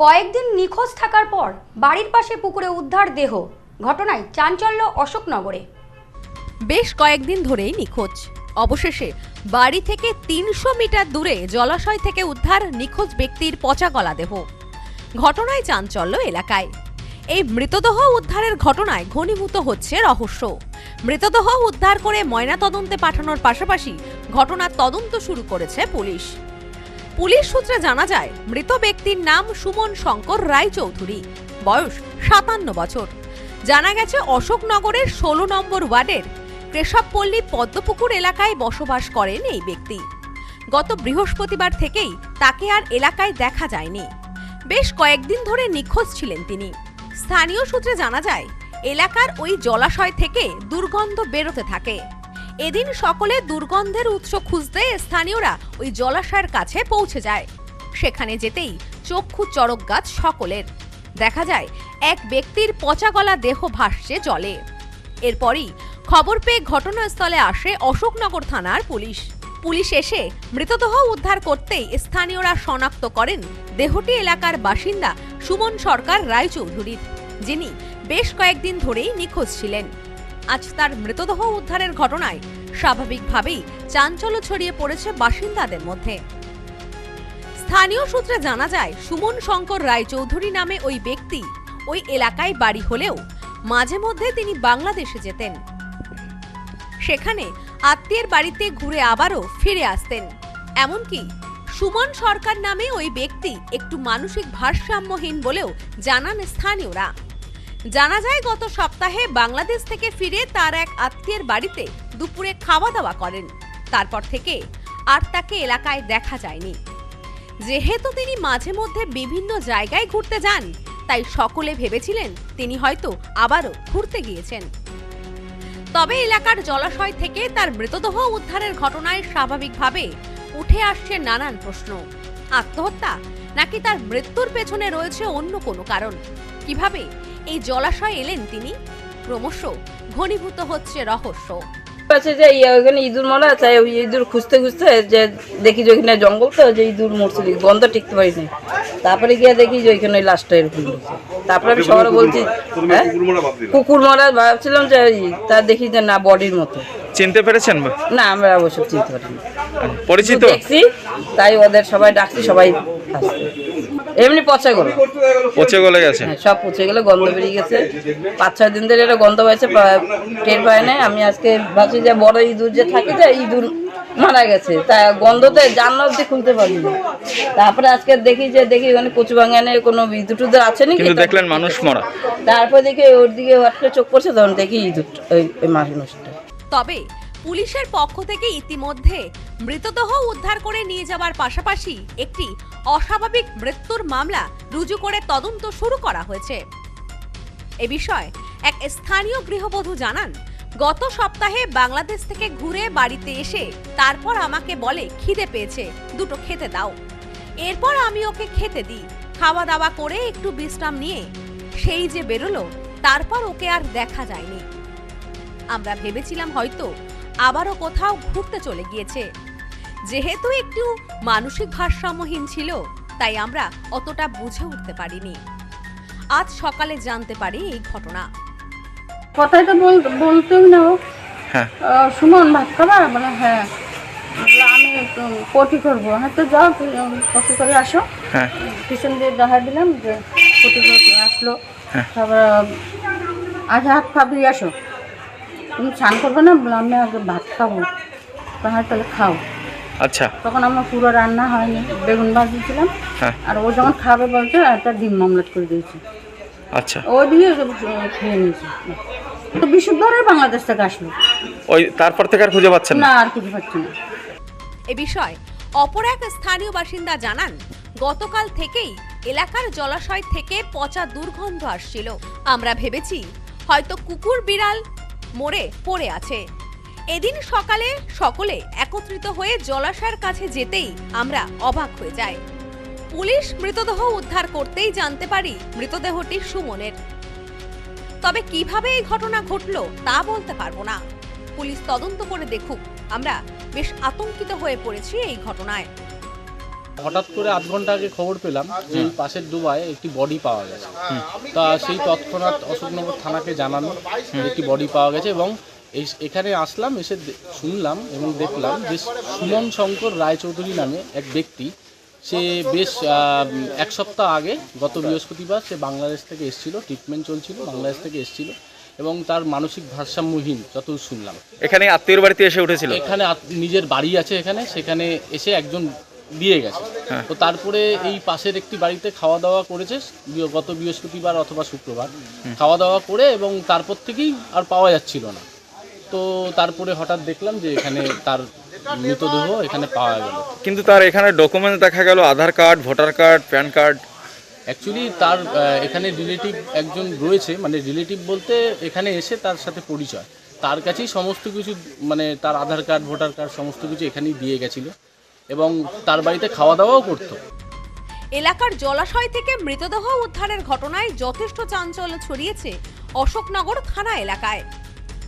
কয়েকদিন নিখোঁজ থাকার পর বাড়ির পাশে পুকুরে উদ্ধার দেহ। ঘটনায় চাঞ্চল্য অশোকনগরে। বেশ কয়েকদিন ধরেই নিখোঁজ। অবশেষে বাড়ি থেকে তিনশো মিটার দূরে জলাশয় থেকে উদ্ধার নিখোঁজ ব্যক্তির পচা গলা দেহ। ঘটনায় চাঞ্চল্য এলাকায়। এই মৃতদেহ উদ্ধারের ঘটনায় ঘনীভূত হচ্ছে রহস্য। মৃতদেহ উদ্ধার করে ময়নাতদন্তে পাঠানোর পাশাপাশি ঘটনার তদন্ত শুরু করেছে পুলিশ। পুলিশ সূত্রে জানা যায়, মৃত ব্যক্তির নাম সুমন শঙ্কর রায়চৌধুরী। বয়স সাতান্ন বছর। জানা গেছে অশোকনগরের ষোলো নম্বর ওয়ার্ডের কেশবপল্লী পদ্মপুকুর এলাকায় বসবাস করেন এই ব্যক্তি। গত বৃহস্পতিবার থেকেই তাকে আর এলাকায় দেখা যায়নি। বেশ কয়েকদিন ধরে নিখোঁজ ছিলেন তিনি। স্থানীয় সূত্রে জানা যায়, এলাকার ওই জলাশয় থেকে দুর্গন্ধ বেরোতে থাকে। এদিন সকলে দুর্গন্ধের উৎস খুঁজতে স্থানীয়রা ওই জলাশয়ের কাছে পৌঁছে যায়। সেখানে যেতেই চক্ষু চড়ক গাছ সকলের। দেখা যায়, এক ব্যক্তির পচা গলা দেহ ভাসছে জলে। এরপরই খবর পেয়ে ঘটনাস্থলে আসে অশোকনগর থানার পুলিশ। পুলিশ এসে মৃতদেহ উদ্ধার করতেই স্থানীয়রা শনাক্ত করেন দেহটি এলাকার বাসিন্দা সুমন সরকার রায়চৌধুরীর, যিনি বেশ কয়েকদিন ধরেই নিখোঁজ ছিলেন। আজ তার মৃতদেহ উদ্ধারের ঘটনায় স্বাভাবিকভাবেই চাঞ্চল্য ছড়িয়ে পড়েছে বাসিন্দাদের মধ্যে। স্থানীয় সূত্রে জানা যায়, সুমন শঙ্কর রায়চৌধুরী নামে ওই ব্যক্তি ওই এলাকায় বাড়ি হলেও মাঝে মধ্যে তিনি বাংলাদেশে যেতেন। সেখানে আত্মীয়ের বাড়িতে ঘুরে আবারও ফিরে আসতেন। এমনকি সুমন সরকার নামে ওই ব্যক্তি একটু মানসিক ভারসাম্যহীন বলেও জানান স্থানীয়রা। জানা যায়, গত সপ্তাহে বাংলাদেশ থেকে ফিরে তার এক আত্মীয়ের বাড়িতে দুপুরে খাওয়া দাওয়া করেন। তারপর থেকে আর তাকে এলাকায় দেখা যায়নি। যেহেতু তিনি মাঝে মধ্যে বিভিন্ন জায়গায় ঘুরতে যান, তাই সকলে ভেবেছিলেন তিনি হয়তো আবারও ঘুরতে গিয়েছেন। তবে এলাকার জলাশয় থেকে তার মৃতদেহ উদ্ধারের ঘটনায় স্বাভাবিকভাবে উঠে আসছে নানান প্রশ্ন। আত্মহত্যা নাকি তার মৃত্যুর পেছনে রয়েছে অন্য কোনো কারণ? কীভাবে এই জলাশয় এলেন তিনি। ক্রমশ ঘনীভূত হচ্ছে রহস্য। আছে যে ইয়ে ওখানে ইঁদুর মরা আছে ওই ইঁদুর খুঁজতে খুঁজতে যে দেখি যে ওইখানে জঙ্গল তো যে ইঁদুর মরছিল গন্ধ টিকতে পারিনি তারপরে গিয়ে দেখি যে ওইখানে ওই লাশটা এরকম তারপরে আমি শহরে বলছি হ্যাঁ? কুকুর মরা ভাবছিলাম যে ওই, তা দেখি যে না বডির মতো। চিনতে পেরেছেন? না আমরা অবশ্য চিনতে পারিনি। পরিচিত? দেখছি তাই ওদের সবাই ডাকছি সবাই আসছে। এমনি পচা গেলো। পচে গলে গেছে? হ্যাঁ সব পচে গেলে গন্ধ বেরিয়ে গেছে। পাঁচ ছয় দিন ধরে এটা গন্ধ পাইছে পা- টের পায় না আমি আজকে ভাবছি যে বড় ইঁদুর যে থাকে যে ইঁদুর মারা গেছে। তা গন্ধতে জানলা অব্দি খুলতে পারি না। তারপরে আজকে দেখি যে দেখি ওখানে কচু বাগানে কোনো ইঁদুর টুদুর আছে নাকি? কিন্তু দেখলেন মানুষ মরা। তারপর দেখি ওর দিকে হঠাৎ চোখ পড়ছে তখন দেখি ইঁদুর ওই ওই মানুষটা তবে পুলিশের পক্ষ থেকে ইতিমধ্যে মৃতদেহ উদ্ধার করে নিয়ে যাওয়ার পাশাপাশি একটি অস্বাভাবিক মৃত্যুর মামলা রুজু করে তদন্ত শুরু করা হয়েছে। এ বিষয়ে এক স্থানীয় গৃহবধূ জানান, গত সপ্তাহে বাংলাদেশ থেকে ঘুরে বাড়িতে এসে তারপর আমাকে বলে খিদে পেয়েছে, দুটো খেতে দাও। এরপর আমি ওকে খেতে দিই খাওয়া দাওয়া করে একটু বিশ্রাম নিয়ে। সেই যে বেরোলো, তারপর ওকে আর দেখা যায়নি। আমরা ভেবেছিলাম হয়তো আবারও কোথাও ঘুরতে চলে গিয়েছে। যেহেতু একটু মানসিক ভারসাম্যহীন ছিল তাই আমরা অতটা বুঝে উঠতে পারিনি। আজ সকালে জানতে পারি এই ঘটনা। কথাই তো বল বলতেও না হ্যাঁ। সুমন ভাত খাবা? বলে হ্যাঁ। আমি একটু পটি করব। হ্যাঁ তো যাও তুমি পটি করে আসো। হ্যাঁ। পিছন দিয়ে দেখা দিলাম যে পটি করে আসলো। হ্যাঁ। তারপর আজ হাত পা ধুয়ে আসো। তুমি স্নান করবে না? বলে আমি আগে ভাত খাব। তাহলে খাও। আচ্ছা। তখন আমার পুরো রান্না হয়নি বেগুন ভাজিয়েছিলাম। হ্যাঁ। আর ও যখন খাবে বলছে একটা ডিম মামলেট করে দিয়েছি। আচ্ছা। ও দিয়ে খেয়ে নিয়েছি। তো বিশুদ্ধরে বাংলাদেশ থেকে আসলো ওই তারপর থেকে আর খুঁজে পাচ্ছেন না? না আর কিছু পাচ্ছি না। এ বিষয়ে অপর এক স্থানীয় বাসিন্দা জানান গতকাল থেকেই এলাকার জলাশয় থেকে পচা দুর্গন্ধ আসছিল। আমরা ভেবেছি হয়তো কুকুর বিড়াল মরে পড়ে আছে। এদিন সকালে সকলে একত্রিত হয়ে জলাশয়ের কাছে যেতেই আমরা অবাক হয়ে যাই। পুলিশ মৃতদেহ উদ্ধার করতেই জানতে পারি মৃতদেহটি সুমনের। তবে কীভাবে এই ঘটনা ঘটলো তা বলতে পারব না। পুলিশ তদন্ত করে দেখুক আমরা বেশ আতঙ্কিত হয়ে পড়েছি এই ঘটনায়। হঠাৎ করে আধ ঘণ্টা আগে খবর পেলাম যে পাশের ডুবায় একটি বডি পাওয়া গেছে। তা সেই তৎক্ষণাৎ অশোকনগর থানাকে জানানো একটি বডি পাওয়া গেছে এবং এই এখানে আসলাম এসে শুনলাম এবং দেখলাম যে সুমন শঙ্কর রায়চৌধুরী নামে এক ব্যক্তি। সে বেশ এক সপ্তাহ আগে গত বৃহস্পতিবার সে বাংলাদেশ থেকে এসেছিল ট্রিটমেন্ট চলছিল বাংলাদেশ থেকে এসেছিল এবং তার মানসিক ভারসাম্যহীন যত শুনলাম। এখানে আত্মীয়র বাড়িতে এসে উঠেছিল? এখানে নিজের বাড়ি আছে এখানে সেখানে এসে একজন দিয়ে গেছে। হ্যাঁ। তো তারপরে এই পাশের একটি বাড়িতে খাওয়া দাওয়া করেছে গত বৃহস্পতিবার অথবা শুক্রবার। খাওয়া দাওয়া করে এবং তারপর থেকেই আর পাওয়া যাচ্ছিল না। তো তারপরে হঠাৎ দেখলাম যে এখানে তার মৃতদেহ এখানে পাওয়া গেল। কিন্তু তার এখানে ডকুমেন্ট দেখা গেল Aadhaar card voter card PAN card actually তার এখানে রিলেটিভ একজন রয়েছে মানে রিলেটিভ বলতে এখানে এসে তার সাথে পরিচয়। তার কাছেই সমস্ত কিছু মানে তার আধার কার্ড ভোটার কার্ড সমস্ত কিছু এখানেই দিয়ে গেছিল এবং তার বাড়িতে খাওয়া দাওয়াও করতো। এলাকার জলাশয় থেকে মৃতদেহ উদ্ধারের ঘটনায় যথেষ্ট চাঞ্চল্য ছড়িয়েছে অশোকনগর থানা এলাকায়।